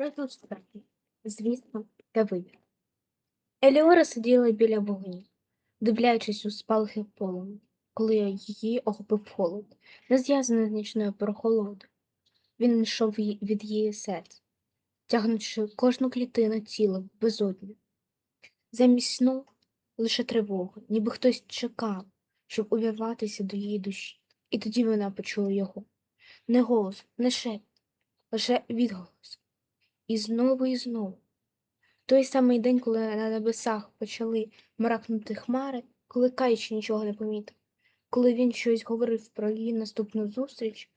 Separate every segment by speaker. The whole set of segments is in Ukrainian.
Speaker 1: Розділ. Звісно, та вибір. Еліора сиділа біля вогню, дивлячись у спалахи полум'я, коли її охопив холод, не зв'язаний з нічною прохолодою. Він йшов від її серця, тягнучи кожну клітину тіла в безодню. Замість сну лише тривога, ніби хтось чекав, щоб увірватися до її душі. І тоді вона почула його. Не голос, не шепіт, лише відголос. І знову і знову. Той самий день, коли на небесах почали мракнути хмари, коли Кайч нічого не помітив, коли він щось говорив про її наступну зустріч,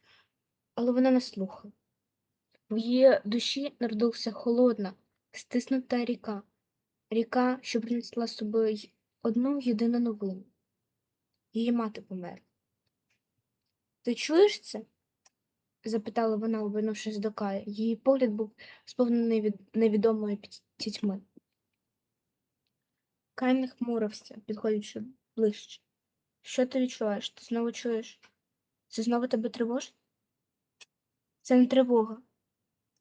Speaker 1: але вона не слухала. В її душі народилася холодна, стиснута ріка, ріка, що принесла з собою одну єдину новину. Її мати померла. Ти чуєш це? Запитала вона, обернувшись до Кая. Її погляд був сповнений від невідомої пі- тітьми. Кай не хмурився, підходячи ближче. Що ти відчуваєш? Ти знову чуєш? Це знову тебе тривожить? Це не тривога,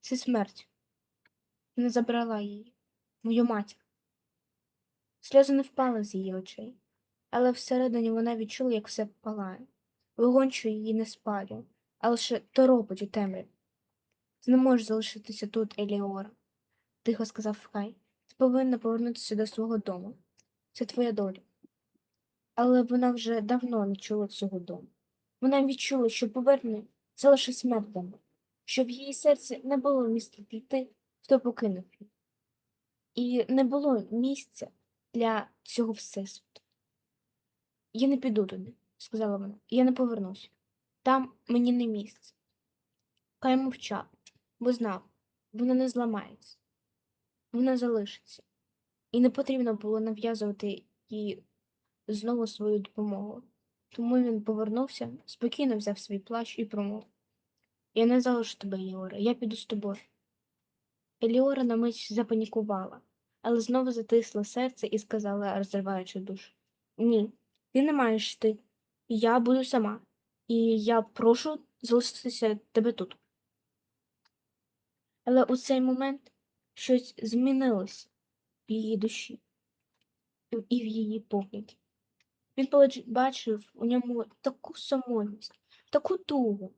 Speaker 1: це смерть. Вона забрала її, мою матір. Сльози не впали з її очей, але всередині вона відчула, як все палає. Вогонь, що її не спалює, а лише торопить у темряві. Ти не можеш залишитися тут, Еліора, тихо сказав Кай. Ти повинна повернутися до свого дому. Це твоя доля. Але вона вже давно не чула цього дому. Вона відчула, що повернення це лише смерть дому, що в її серці не було місця для тих, хто покинув її. І не було місця для цього всесвіту. Я не піду туди, сказала вона. Я не повернуся. Там мені не місце. Кай мовчав, бо знав, вона не зламається, вона залишиться. І не потрібно було нав'язувати їй знову свою допомогу. Тому він повернувся, спокійно взяв свій плащ і промовив. Я не залишу тебе, Єора, я піду з тобою. Еліора на мить запанікувала, але знову затисла серце і сказала, розриваючи душу. Ні, ти не маєш йти. Я буду сама, і я прошу залишитися тебе тут. Але у цей момент щось змінилося в її душі і в її погляді. Він бачив у ньому таку самотність, таку тугу,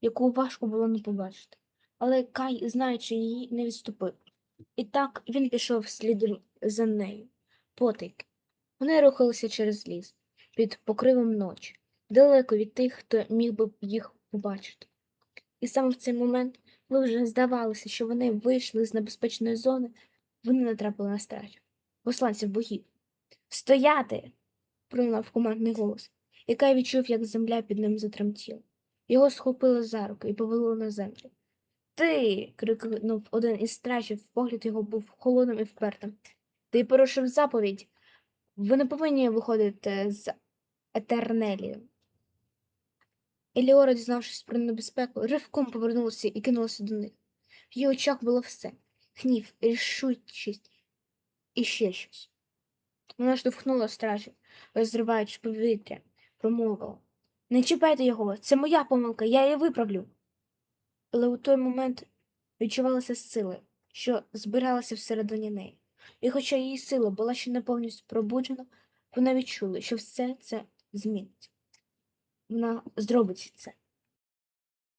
Speaker 1: яку важко було не побачити. Але Кай, знаючи її, не відступив. І так він пішов слідом за нею, потайки. Вони рухалися через ліс, під покривом ночі, далеко від тих, хто міг би їх побачити. І саме в цей момент, коли вже здавалося, що вони вийшли з небезпечної зони, вони натрапили на стражів, посланців богів. Стояти! пролунав командний голос, який відчув, як земля під ним затремтіла. Його схопили за руки і повели на землю. Ти. крикнув один із стражів, погляд його був холодним і впертим. Ти порушив заповідь. Ви не повинні виходити з Етернелію. Еліора, дізнавшись про небезпеку, ривком повернулася і кинулася до них. В її очах було все гнів, рішучість і ще щось. Вона штовхнула стражів, розриваючи повітря, промовила. Не чіпайте його, це моя помилка, я її виправлю. Але у той момент відчувалася сила, що збиралася всередині неї. І хоча її сила була ще не повністю пробуджена, вона відчула, що все це зміниться. Вона зробить це.